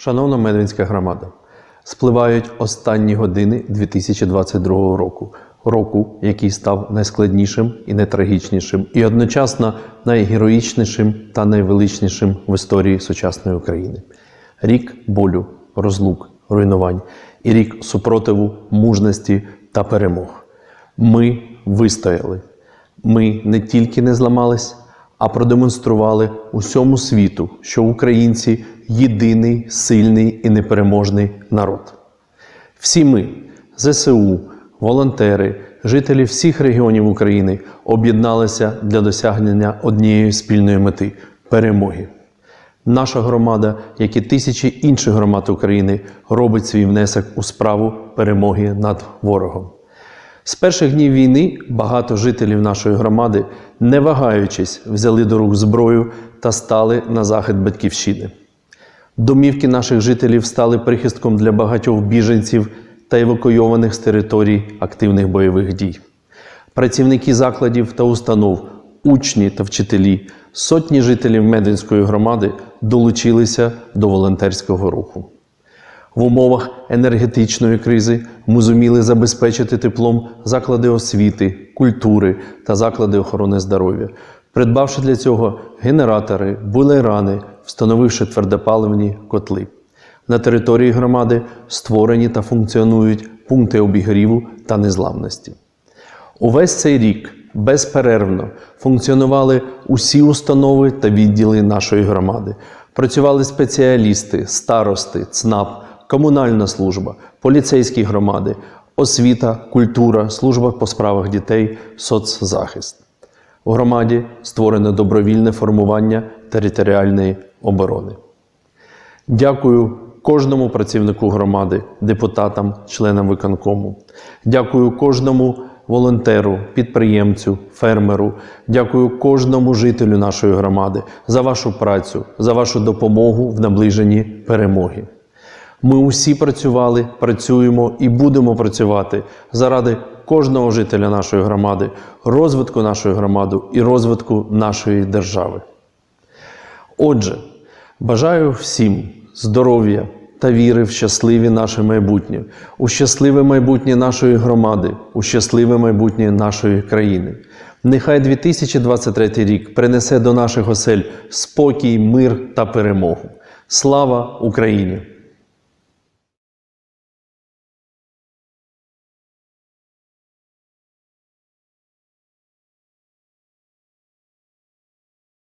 Шановна Медвінська громада, спливають останні години 2022 року, року, який став найскладнішим і найтрагічнішим, і одночасно найгероїчнішим та найвеличнішим в історії сучасної України. Рік болю, розлук, руйнувань і рік супротиву, мужності та перемог. Ми вистояли. Ми не тільки не зламались, а продемонстрували усьому світу, що українці єдиний, сильний і непереможний народ. Всі ми, ЗСУ, волонтери, жителі всіх регіонів України об'єдналися для досягнення однієї спільної мети перемоги. Наша громада, як і тисячі інших громад України, робить свій внесок у справу перемоги над ворогом. З перших днів війни багато жителів нашої громади, не вагаючись, взяли до рук зброю та стали на захист батьківщини. Домівки наших жителів стали прихистком для багатьох біженців та евакуйованих з територій активних бойових дій. Працівники закладів та установ, учні та вчителі, сотні жителів Медвинської громади долучилися до волонтерського руху. В умовах енергетичної кризи ми зуміли забезпечити теплом заклади освіти, культури та заклади охорони здоров'я, придбавши для цього генератори, булейрани, встановивши твердопаливні котли. На території громади створені та функціонують пункти обігріву та незламності. Увесь цей рік безперервно функціонували усі установи та відділи нашої громади. Працювали спеціалісти, старости, ЦНАП, комунальна служба, поліцейські громади, освіта, культура, служба по справах дітей, соцзахист. У громаді створено добровільне формування територіальної оборони. Дякую кожному працівнику громади, депутатам, членам виконкому. Дякую кожному волонтеру, підприємцю, фермеру. Дякую кожному жителю нашої громади за вашу працю, за вашу допомогу в наближенні перемоги. Ми усі працювали, працюємо і будемо працювати заради кожного жителя нашої громади, розвитку нашої громади і розвитку нашої держави. Отже, бажаю всім здоров'я та віри в щасливі наше майбутнє, у щасливе майбутнє нашої громади, у щасливе майбутнє нашої країни. Нехай 2023 рік принесе до наших осель спокій, мир та перемогу. Слава Україні!